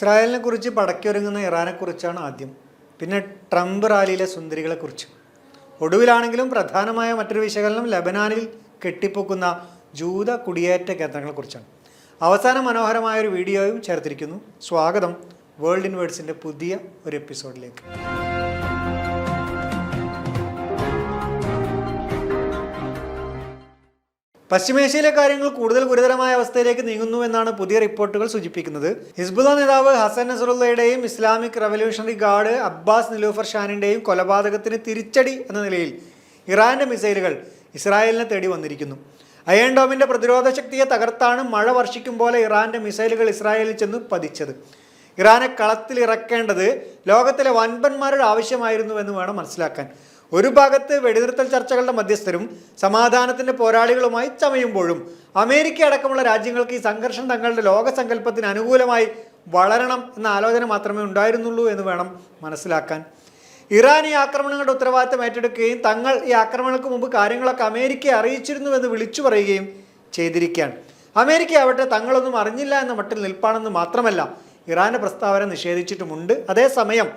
ഇസ്രായേലിനെ കുറിച്ച് പടക്കിയൊരുങ്ങുന്ന ഇറാനെക്കുറിച്ചാണ് ആദ്യം. പിന്നെ ട്രംപ് റാലിയിലെ സുന്ദരികളെക്കുറിച്ച്. ഒടുവിലാണെങ്കിലും പ്രധാനമായ മറ്റൊരു വിശകലനം ലബനാനിൽ കെട്ടിപ്പൊക്കുന്ന ജൂത കുടിയേറ്റ കേന്ദ്രങ്ങളെക്കുറിച്ചാണ്. അവസാന മനോഹരമായ ഒരു വീഡിയോയും ചേർത്തിരിക്കുന്നു. സ്വാഗതം വേൾഡ് ഇൻവേഴ്സിന്റെ പുതിയ ഒരു എപ്പിസോഡിലേക്ക്. പശ്ചിമേഷ്യയിലെ കാര്യങ്ങൾ കൂടുതൽ ഗുരുതരമായ അവസ്ഥയിലേക്ക് നീങ്ങുന്നു എന്നാണ് പുതിയ റിപ്പോർട്ടുകൾ സൂചിപ്പിക്കുന്നത്. ഹിസ്ബുല നേതാവ് ഹസൻ നസറുള്ളയുടെയും Islamic revolutionary guard Abbas Nilufar ഷാനിന്റെയും കൊലപാതകത്തിന് തിരിച്ചടി എന്ന നിലയിൽ ഇറാന്റെ മിസൈലുകൾ ഇസ്രായേലിനെ തേടി വന്നിരിക്കുന്നു. അയൺ ഡോമിന്റെ പ്രതിരോധ ശക്തിയെ തകർത്താണ് മഴ വർഷിക്കും പോലെ ഇറാന്റെ മിസൈലുകൾ ഇസ്രായേലിൽ ചെന്ന് പതിച്ചത്. ഇറാനെ കളത്തിൽ ഇറക്കേണ്ടത് ലോകത്തിലെ വൻപന്മാരുടെ ആവശ്യമായിരുന്നു എന്ന് വേണം മനസ്സിലാക്കാൻ. ഒരു ഭാഗത്ത് വെടിനിർത്തൽ ചർച്ചകളുടെ മധ്യസ്ഥരും സമാധാനത്തിന്റെ പോരാളികളുമായി ചമയുമ്പോഴും അമേരിക്ക അടക്കമുള്ള രാജ്യങ്ങൾക്ക് ഈ സംഘർഷം തങ്ങളുടെ ലോകസങ്കല്പത്തിന് അനുകൂലമായി വളരണം എന്ന ആലോചന മാത്രമേ ഉണ്ടായിരുന്നുള്ളൂ എന്ന് വേണം മനസ്സിലാക്കാൻ. ഇറാൻ ഈ ആക്രമണങ്ങളുടെ ഉത്തരവാദിത്തം ഏറ്റെടുക്കുകയും തങ്ങൾ ഈ ആക്രമണങ്ങൾക്ക് മുമ്പ് കാര്യങ്ങളൊക്കെ അമേരിക്കയെ അറിയിച്ചിരുന്നുവെന്ന് വിളിച്ചു പറയുകയും ചെയ്തിരിക്കുകയാണ്. അമേരിക്ക ആവട്ടെ തങ്ങളൊന്നും അറിഞ്ഞില്ല എന്ന മട്ടിൽ നിൽപ്പാണെന്ന് മാത്രമല്ല ഇറാന്റെ പ്രസ്താവന നിഷേധിച്ചിട്ടുമുണ്ട്. അതേസമയം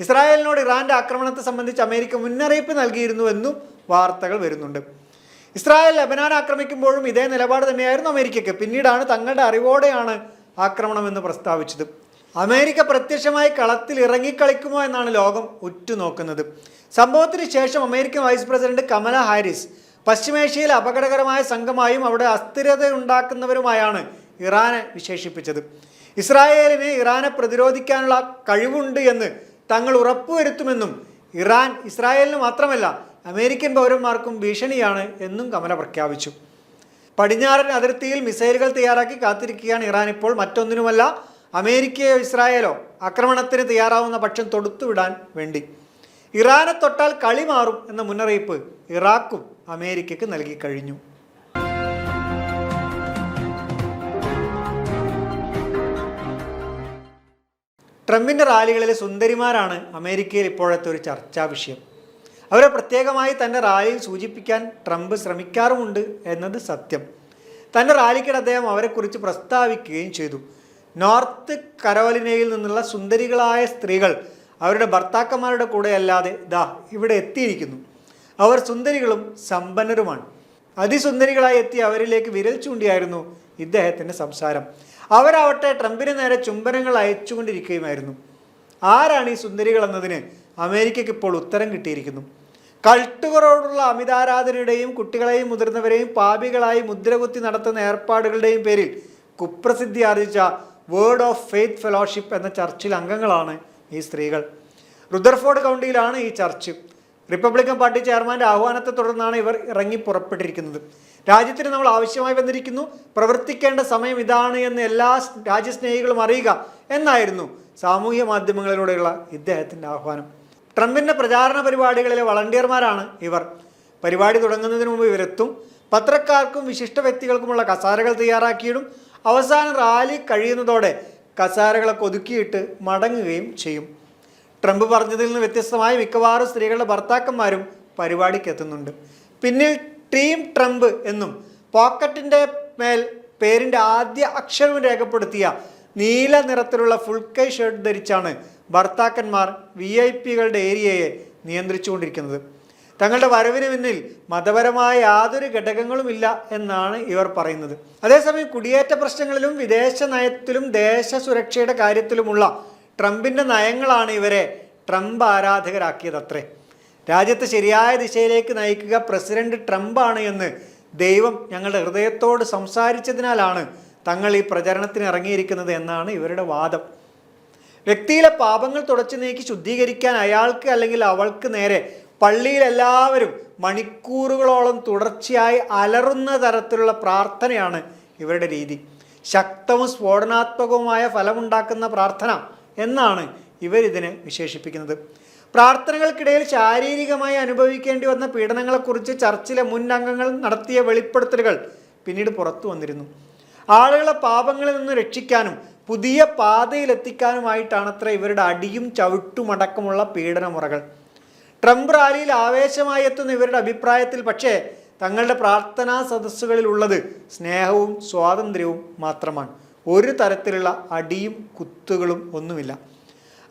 ഇസ്രായേലിനോട് ഇറാന്റെ ആക്രമണത്തെ സംബന്ധിച്ച് അമേരിക്ക മുന്നറിയിപ്പ് നൽകിയിരുന്നുവെന്നും വാർത്തകൾ വരുന്നുണ്ട്. ഇസ്രായേൽ ലബനാൻ ആക്രമിക്കുമ്പോഴും ഇതേ നിലപാട് തന്നെയായിരുന്നു അമേരിക്കയ്ക്ക്. പിന്നീടാണ് തങ്ങളുടെ അറിവോടെയാണ് ആക്രമണമെന്ന് പ്രസ്താവിച്ചത്. അമേരിക്ക പ്രത്യക്ഷമായി കളത്തിൽ ഇറങ്ങിക്കളിക്കുമോ എന്നാണ് ലോകം ഉറ്റുനോക്കുന്നത്. സംഭവത്തിന് ശേഷം American vice president Kamala Harris പശ്ചിമേഷ്യയിൽ അപകടകരമായ സംഘമായും അവിടെ അസ്ഥിരത ഉണ്ടാക്കുന്നവരുമായാണ് ഇറാനെ വിശേഷിപ്പിച്ചത്. ഇസ്രായേലിന് ഇറാനെ പ്രതിരോധിക്കാനുള്ള കഴിവുണ്ട് എന്ന് തങ്ങൾ ഉറപ്പുവരുത്തുമെന്നും ഇറാൻ ഇസ്രായേലിന് മാത്രമല്ല അമേരിക്കൻ പൗരന്മാർക്കും ഭീഷണിയാണ് എന്നും കമല പ്രഖ്യാപിച്ചു. പടിഞ്ഞാറൻ അതിർത്തിയിൽ മിസൈലുകൾ തയ്യാറാക്കി കാത്തിരിക്കുകയാണ് ഇറാൻ ഇപ്പോൾ മറ്റൊന്നിനുമല്ല അമേരിക്കയോ ഇസ്രായേലോ ആക്രമണത്തിന് തയ്യാറാവുന്ന പക്ഷം തൊടുത്തുവിടാൻ വേണ്ടി. ഇറാനെ തൊട്ടാൽ കളി മാറും എന്ന മുന്നറിയിപ്പ് ഇറാഖും അമേരിക്കയ്ക്ക് നൽകി കഴിഞ്ഞു. ട്രംപിന്റെ റാലികളിലെ സുന്ദരിമാരാണ് അമേരിക്കയിൽ ഇപ്പോഴത്തെ ഒരു ചർച്ചാ വിഷയം. അവരെ പ്രത്യേകമായി തന്റെ റാലിയിൽ സൂചിപ്പിക്കാൻ ട്രംപ് ശ്രമിക്കാറുമുണ്ട് എന്നത് സത്യം. തന്റെ റാലിക്കിടെ അദ്ദേഹം അവരെക്കുറിച്ച് പ്രസ്താവിക്കുകയും ചെയ്തു. നോർത്ത് കരോലിനയിൽ നിന്നുള്ള സുന്ദരികളായ സ്ത്രീകൾ അവരുടെ ഭർത്താക്കന്മാരുടെ കൂടെ അല്ലാതെ ദാ ഇവിടെ എത്തിയിരിക്കുന്നു. അവർ സുന്ദരികളും സമ്പന്നരുമാണ്. അതിസുന്ദരികളായി എത്തി അവരിലേക്ക് വിരൽ ചൂണ്ടിയായിരുന്നു ഇദ്ദേഹത്തിന്റെ സംസാരം. അവരാവട്ടെ ട്രംപിന് നേരെ ചുംബനങ്ങൾ അയച്ചുകൊണ്ടിരിക്കുകയുമായിരുന്നു. ആരാണ് ഈ സുന്ദരികൾ എന്നതിന് അമേരിക്കയ്ക്ക് ഇപ്പോൾ ഉത്തരം കിട്ടിയിരിക്കുന്നു. കൾട്ടുകളോടുള്ള അമിതാരാധനയുടെയും കുട്ടികളെയും മുതിർന്നവരെയും പാപികളായി മുദ്രകുത്തി നടത്തുന്ന ഏർപ്പാടുകളുടെയും പേരിൽ കുപ്രസിദ്ധി ആർജിച്ച വേർഡ് ഓഫ് ഫെയ്ത്ത് ഫെലോഷിപ്പ് എന്ന ചർച്ചിൽ അംഗങ്ങളാണ് ഈ സ്ത്രീകൾ. റുദർഫോർഡ് കൗണ്ടിയിലാണ് ഈ ചർച്ച്. റിപ്പബ്ലിക്കൻ പാർട്ടി ചെയർമാന്റെ ആഹ്വാനത്തെ തുടർന്നാണ് ഇവർ ഇറങ്ങി പുറപ്പെട്ടിരിക്കുന്നത്. രാജ്യത്തിന് നമ്മൾ ആവശ്യമായി വന്നിരിക്കുന്നു. പ്രവർത്തിക്കേണ്ട സമയം ഇതാണ് എന്ന് എല്ലാ രാജ്യസ്നേഹികളും അറിയുക എന്നായിരുന്നു സാമൂഹ്യ മാധ്യമങ്ങളിലൂടെയുള്ള ഇദ്ദേഹത്തിന്റെ ആഹ്വാനം. ട്രംപിന്റെ പ്രചാരണ പരിപാടികളിലെ വളണ്ടിയർമാരാണ് ഇവർ. പരിപാടി തുടങ്ങുന്നതിന് മുമ്പ് ഇവരെത്തും. പത്രക്കാർക്കും വിശിഷ്ട വ്യക്തികൾക്കുമുള്ള കസാരകൾ തയ്യാറാക്കിയിടും. അവസാന റാലി കഴിയുന്നതോടെ കസാരകളൊക്കെ ഒതുക്കിയിട്ട് മടങ്ങുകയും ചെയ്യും. ട്രംപ് പറഞ്ഞതിൽ നിന്ന് വ്യത്യസ്തമായി മിക്കവാറും സ്ത്രീകളുടെ ഭർത്താക്കന്മാരും പരിപാടിക്ക് എത്തുന്നുണ്ട്. പിന്നിൽ ടീം ട്രംപ് എന്നും പോക്കറ്റിന്റെ മേൽ പേരിന്റെ ആദ്യ അക്ഷരവും രേഖപ്പെടുത്തിയ നീല നിറത്തിലുള്ള ഫുൾ കൈ ഷർട്ട് ധരിച്ചാണ് ഭർത്താക്കന്മാർ വി ഐ പികളുടെ ഏരിയയെ നിയന്ത്രിച്ചുകൊണ്ടിരിക്കുന്നത്. തങ്ങളുടെ വരവിന് പിന്നിൽ മതപരമായ യാതൊരു ഘടകങ്ങളുമില്ല എന്നാണ് ഇവർ പറയുന്നത്. അതേസമയം കുടിയേറ്റ പ്രശ്നങ്ങളിലും വിദേശ നയത്തിലും ദേശ സുരക്ഷയുടെ കാര്യത്തിലുമുള്ള ട്രംപിന്റെ നയങ്ങളാണ് ഇവരെ ട്രംപ് ആരാധകരാക്കിയതത്രേ. രാജ്യത്തെ ശരിയായ ദിശയിലേക്ക് നയിക്കുക പ്രസിഡന്റ് ട്രംപാണ് എന്ന് ദൈവം ഞങ്ങളുടെ ഹൃദയത്തോട് സംസാരിച്ചതിനാലാണ് തങ്ങൾ ഈ പ്രചരണത്തിന് ഇറങ്ങിയിരിക്കുന്നത് എന്നാണ് ഇവരുടെ വാദം. വ്യക്തിയിലെ പാപങ്ങൾ തുടച്ചു നീക്കി ശുദ്ധീകരിക്കാൻ അയാൾക്ക് അല്ലെങ്കിൽ അവൾക്ക് നേരെ പള്ളിയിൽ എല്ലാവരും മണിക്കൂറുകളോളം തുടർച്ചയായി അലറുന്ന തരത്തിലുള്ള പ്രാർത്ഥനയാണ് ഇവരുടെ രീതി. ശക്തവും സ്ഫോടനാത്മകവുമായ ഫലമുണ്ടാക്കുന്ന പ്രാർത്ഥന എന്നാണ് ഇവരിതിനെ വിശേഷിപ്പിക്കുന്നത്. പ്രാർത്ഥനകൾക്കിടയിൽ ശാരീരികമായി അനുഭവിക്കേണ്ടി വന്ന പീഡനങ്ങളെക്കുറിച്ച് ചർച്ചിലെ മുൻ അംഗങ്ങൾ നടത്തിയ വെളിപ്പെടുത്തലുകൾ പിന്നീട് പുറത്തു വന്നിരുന്നു. ആളുകളെ പാപങ്ങളിൽ നിന്ന് രക്ഷിക്കാനും പുതിയ പാതയിലെത്തിക്കാനുമായിട്ടാണത്ര ഇവരുടെ അടിയും ചവിട്ടുമടക്കമുള്ള പീഡനമുറകൾ. ട്രംപ് റാലിയിൽ ആവേശമായി എത്തുന്ന ഇവരുടെ അഭിപ്രായത്തിൽ പക്ഷേ തങ്ങളുടെ പ്രാർത്ഥനാ സദസ്സുകളിലുള്ളത് സ്നേഹവും സ്വാതന്ത്ര്യവും മാത്രമാണ്. ഒരു തരത്തിലുള്ള അടിയും കുത്തുകളും ഒന്നുമില്ല.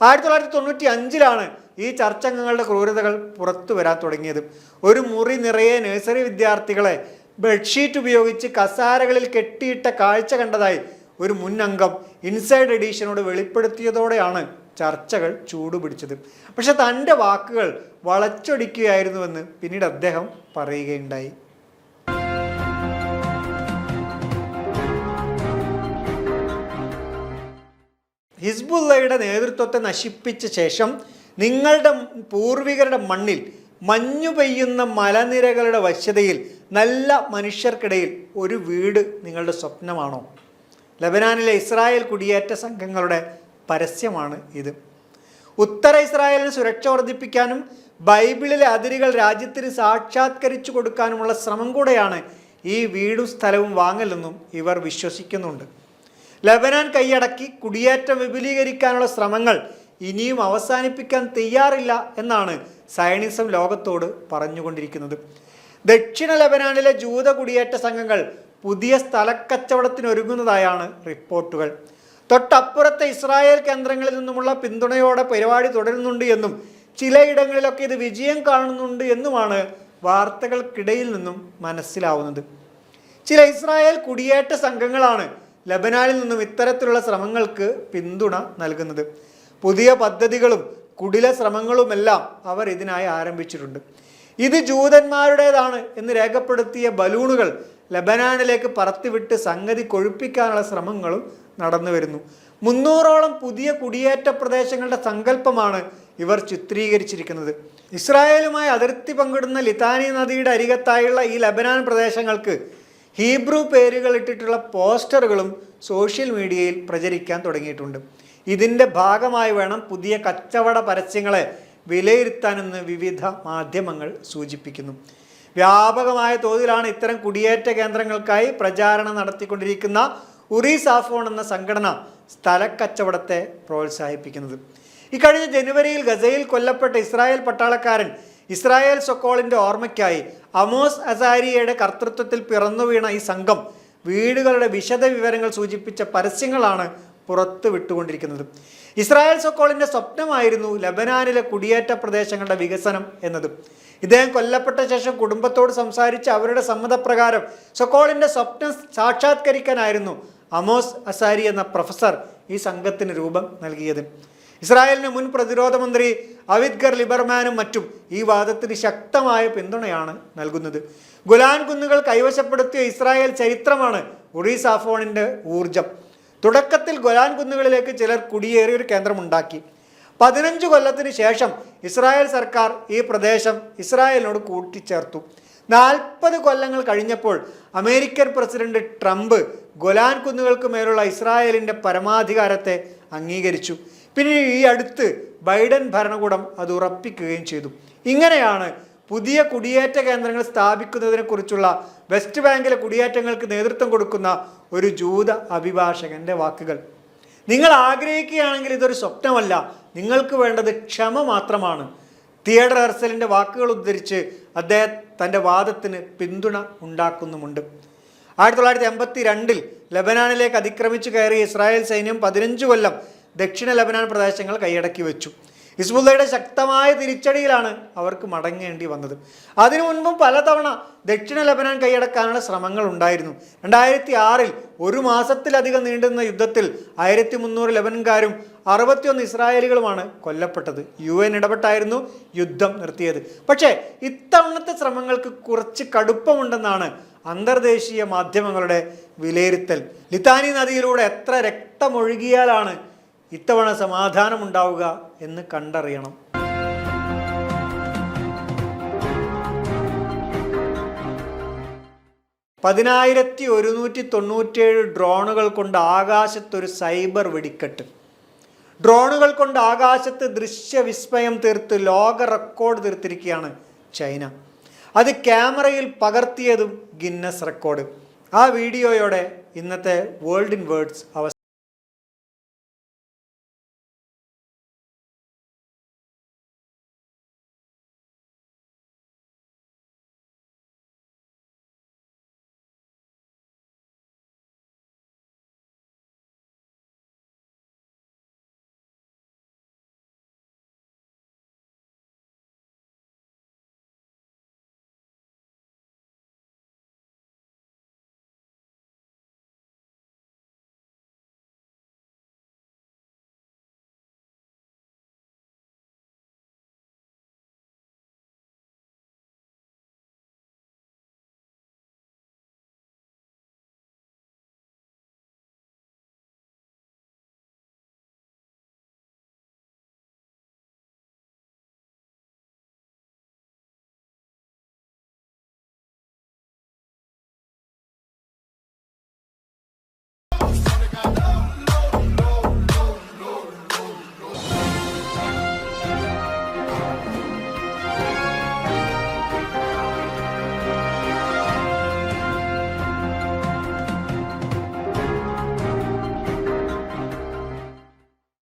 ആയിരത്തി തൊള്ളായിരത്തി തൊണ്ണൂറ്റി അഞ്ചിലാണ് ഈ ചർച്ചംഗങ്ങളുടെ ക്രൂരതകൾ പുറത്തു വരാൻ തുടങ്ങിയത്. ഒരു മുറി നിറയെ നഴ്സറി വിദ്യാർത്ഥികളെ ബെഡ്ഷീറ്റ് ഉപയോഗിച്ച് കസാരകളിൽ കെട്ടിയിട്ട കാഴ്ച കണ്ടതായി ഒരു മുൻ അംഗം ഇൻസൈഡ് എഡീഷനോട് വെളിപ്പെടുത്തിയതോടെയാണ് ചർച്ചകൾ ചൂടുപിടിച്ചത്. പക്ഷെ തന്റെ വാക്കുകൾ വളച്ചൊടിക്കുകയായിരുന്നുവെന്ന് പിന്നീട് അദ്ദേഹം പറയുകയുണ്ടായി. ഹിസ്ബുള്ളയുടെ നേതൃത്വത്തെ നശിപ്പിച്ച ശേഷം നിങ്ങളുടെ പൂർവികരുടെ മണ്ണിൽ മഞ്ഞു പെയ്യുന്ന മലനിരകളുടെ വശ്യതയിൽ നല്ല മനുഷ്യർക്കിടയിൽ ഒരു വീട് നിങ്ങളുടെ സ്വപ്നമാണോ? ലബനാനിലെ ഇസ്രായേൽ കുടിയേറ്റ സംഘങ്ങളുടെ പരസ്യമാണ് ഇത്. ഉത്തര ഇസ്രായേലിന് സുരക്ഷ വർദ്ധിപ്പിക്കാനും ബൈബിളിലെ അതിരുകൾ രാജ്യത്തിന് സാക്ഷാത്കരിച്ചു കൊടുക്കാനുമുള്ള ശ്രമം കൂടെയാണ് ഈ വീടും സ്ഥലവും വാങ്ങലെന്നും ഇവർ വിശ്വസിക്കുന്നുണ്ട്. ലബനാൻ കൈയടക്കി കുടിയേറ്റം വിപുലീകരിക്കാനുള്ള ശ്രമങ്ങൾ ഇനിയും അവസാനിപ്പിക്കാൻ തയ്യാറില്ല എന്നാണ് സയനിസം ലോകത്തോട് പറഞ്ഞുകൊണ്ടിരിക്കുന്നത്. ദക്ഷിണ ലബനാനിലെ ജൂത കുടിയേറ്റ സംഘങ്ങൾ പുതിയ സ്ഥലക്കച്ചവടത്തിനൊരുങ്ങുന്നതായാണ് റിപ്പോർട്ടുകൾ. തൊട്ടപ്പുറത്തെ ഇസ്രായേൽ കേന്ദ്രങ്ങളിൽ നിന്നുമുള്ള പിന്തുണയോടെ പരിപാടി തുടരുന്നുണ്ട് എന്നും ചിലയിടങ്ങളിലൊക്കെ ഇത് വിജയം കാണുന്നുണ്ട് എന്നുമാണ് വാർത്തകൾക്കിടയിൽ നിന്നും മനസ്സിലാവുന്നത്. ചില ഇസ്രായേൽ കുടിയേറ്റ സംഘങ്ങളാണ് ലബനാനിൽ നിന്നും ഇത്തരത്തിലുള്ള ശ്രമങ്ങൾക്ക് പിന്തുണ നൽകുന്നത്. പുതിയ പദ്ധതികളും കുടില ശ്രമങ്ങളുമെല്ലാം അവർ ഇതിനായി ആരംഭിച്ചിട്ടുണ്ട്. ഇത് ജൂതന്മാരുടേതാണ് എന്ന് രേഖപ്പെടുത്തിയ ബലൂണുകൾ ലബനാനിലേക്ക് പറത്തിവിട്ട് സംഗതി കൊഴുപ്പിക്കാനുള്ള ശ്രമങ്ങളും നടന്നു വരുന്നു. മുന്നൂറോളം പുതിയ കുടിയേറ്റ പ്രദേശങ്ങളുടെ സങ്കല്പമാണ് ഇവർ ചിത്രീകരിച്ചിരിക്കുന്നത്. ഇസ്രായേലുമായി അതിർത്തി പങ്കിടുന്ന ലിതാനി നദിയുടെ അരികത്തായുള്ള ഈ ലബനാൻ പ്രദേശങ്ങൾക്ക് ഹീബ്രു പേരുകൾ ഇട്ടിട്ടുള്ള പോസ്റ്ററുകളും സോഷ്യൽ മീഡിയയിൽ പ്രചരിക്കാൻ തുടങ്ങിയിട്ടുണ്ട്. ഇതിന്റെ ഭാഗമായി വേണം പുതിയ കച്ചവട പരസ്യങ്ങളെ വിലയിരുത്താനെന്ന് വിവിധ മാധ്യമങ്ങൾ സൂചിപ്പിക്കുന്നു. വ്യാപകമായ തോതിലാണ് ഇത്തരം കുടിയേറ്റ കേന്ദ്രങ്ങൾക്കായി പ്രചാരണം നടത്തിക്കൊണ്ടിരിക്കുന്ന ഉറി സാഫോൺ എന്ന സംഘടന സ്ഥലക്കച്ചവടത്തെ പ്രോത്സാഹിപ്പിക്കുന്നത്. ഇക്കഴിഞ്ഞ ജനുവരിയിൽ ഗസയിൽ കൊല്ലപ്പെട്ട ഇസ്രായേൽ പട്ടാളക്കാരൻ ഇസ്രായേൽ സൊക്കോളിന്റെ ഓർമ്മയ്ക്കായി അമോസ് അസാരിയയുടെ കർത്തൃത്വത്തിൽ പിറന്നു വീണ ഈ സംഘം വീടുകളുടെ വിശദ വിവരങ്ങൾ സൂചിപ്പിച്ച പരസ്യങ്ങളാണ് പുറത്തു വിട്ടുകൊണ്ടിരിക്കുന്നത്. ഇസ്രായേൽ സൊക്കോളിന്റെ സ്വപ്നമായിരുന്നു ലബനാനിലെ കുടിയേറ്റ പ്രദേശങ്ങളുടെ വികസനം എന്നത്. ഇദ്ദേഹം കൊല്ലപ്പെട്ട ശേഷം കുടുംബത്തോട് സംസാരിച്ച് അവരുടെ സമ്മതപ്രകാരം സൊക്കോളിന്റെ സ്വപ്നം സാക്ഷാത്കരിക്കാനായിരുന്നു അമോസ് അസാരി എന്ന പ്രൊഫസർ ഈ സംഘത്തിന് രൂപം നൽകിയത്. ഇസ്രായേലിന് മുൻ പ്രതിരോധ മന്ത്രി അവിദ്ഗർ ലിബർമാനും മറ്റും ഈ വാദത്തിന് ശക്തമായ പിന്തുണയാണ് നൽകുന്നത്. ഗുലാൻ കുന്നുകൾ കൈവശപ്പെടുത്തിയ ഇസ്രായേൽ ചരിത്രമാണ് ഉറീസാഫോണിന്റെ ഊർജം തുടക്കത്തിൽ ഗുലാൻ കുന്നുകളിലേക്ക് ചിലർ കുടിയേറിയ ഒരു കേന്ദ്രമുണ്ടാക്കി. പതിനഞ്ച് കൊല്ലത്തിന് ശേഷം ഇസ്രായേൽ സർക്കാർ ഈ പ്രദേശം ഇസ്രായേലിനോട് കൂട്ടിച്ചേർത്തു. നാൽപ്പത് കൊല്ലങ്ങൾ കഴിഞ്ഞപ്പോൾ അമേരിക്കൻ പ്രസിഡന്റ് ട്രംപ് ഗൊലാൻ കുന്നുകൾക്ക് മേലുള്ള ഇസ്രായേലിന്റെ പരമാധികാരത്തെ അംഗീകരിച്ചു. പിന്നെ ഈ അടുത്ത് ബൈഡൻ ഭരണകൂടം അത് ഉറപ്പിക്കുകയും ചെയ്തു. ഇങ്ങനെയാണ് പുതിയ കുടിയേറ്റ കേന്ദ്രങ്ങൾ സ്ഥാപിക്കുന്നതിനെക്കുറിച്ചുള്ള വെസ്റ്റ് ബാങ്കിലെ കുടിയേറ്റങ്ങൾക്ക് നേതൃത്വം കൊടുക്കുന്ന ഒരു ജൂത അഭിഭാഷകന്റെ വാക്കുകൾ. നിങ്ങൾ ആഗ്രഹിക്കുകയാണെങ്കിൽ ഇതൊരു സ്വപ്നമല്ല. നിങ്ങൾക്ക് വേണ്ടത് ക്ഷമ മാത്രമാണ്. തിയേറ്റർ ഹെർസലിന്റെ വാക്കുകൾ ഉദ്ധരിച്ച് അദ്ദേഹം തന്റെ വാദത്തിന് പിന്തുണ ഉണ്ടാക്കുന്നുമുണ്ട്. ആയിരത്തി തൊള്ളായിരത്തി എൺപത്തി രണ്ടിൽ ലബനാനിലേക്ക് അതിക്രമിച്ചു കയറിയ ഇസ്രായേൽ സൈന്യം പതിനഞ്ച് കൊല്ലം ദക്ഷിണ ലബനാൻ പ്രദേശങ്ങൾ കൈയടക്കി വെച്ചു. ഹിസ്ബുല്ലയുടെ ശക്തമായ തിരിച്ചടിയിലാണ് അവർക്ക് മടങ്ങേണ്ടി വന്നത്. അതിനു മുൻപും പലതവണ ദക്ഷിണ ലബനാൻ കൈയടക്കാനുള്ള ശ്രമങ്ങൾ ഉണ്ടായിരുന്നു. രണ്ടായിരത്തി ആറിൽ ഒരു മാസത്തിലധികം നീണ്ടുന്ന യുദ്ധത്തിൽ ആയിരത്തി മുന്നൂറ് ലബനൻകാരും അറുപത്തിയൊന്ന് ഇസ്രായേലികളുമാണ് കൊല്ലപ്പെട്ടത്. യു എൻ ഇടപെട്ടായിരുന്നു യുദ്ധം നിർത്തിയത്. പക്ഷേ ഇത്തവണത്തെ ശ്രമങ്ങൾക്ക് കുറച്ച് കടുപ്പമുണ്ടെന്നാണ് അന്തർദേശീയ മാധ്യമങ്ങളുടെ വിലയിരുത്തൽ. ലിത്താനി നദിയിലൂടെ എത്ര രക്തമൊഴുകിയാലാണ് ഇത്തവണ സമാധാനമുണ്ടാവുക എന്ന് കണ്ടറിയണം. പതിനായിരത്തി ഒരുന്നൂറ്റി തൊണ്ണൂറ്റേഴ് ഡ്രോണുകൾ കൊണ്ട് ആകാശത്തൊരു സൈബർ വെടിക്കെട്ട്. ഡ്രോണുകൾ കൊണ്ട് ആകാശത്ത് ദൃശ്യവിസ്മയം തീർത്ത് ലോക റെക്കോർഡ് തീർത്തിരിക്കുകയാണ് ചൈന. അത് ക്യാമറയിൽ പകർത്തിയതും ഗിന്നസ് റെക്കോർഡ്. ആ വീഡിയോയോടെ ഇന്നത്തെ വേൾഡ് ഇൻ വേർഡ്സ് അവസാനം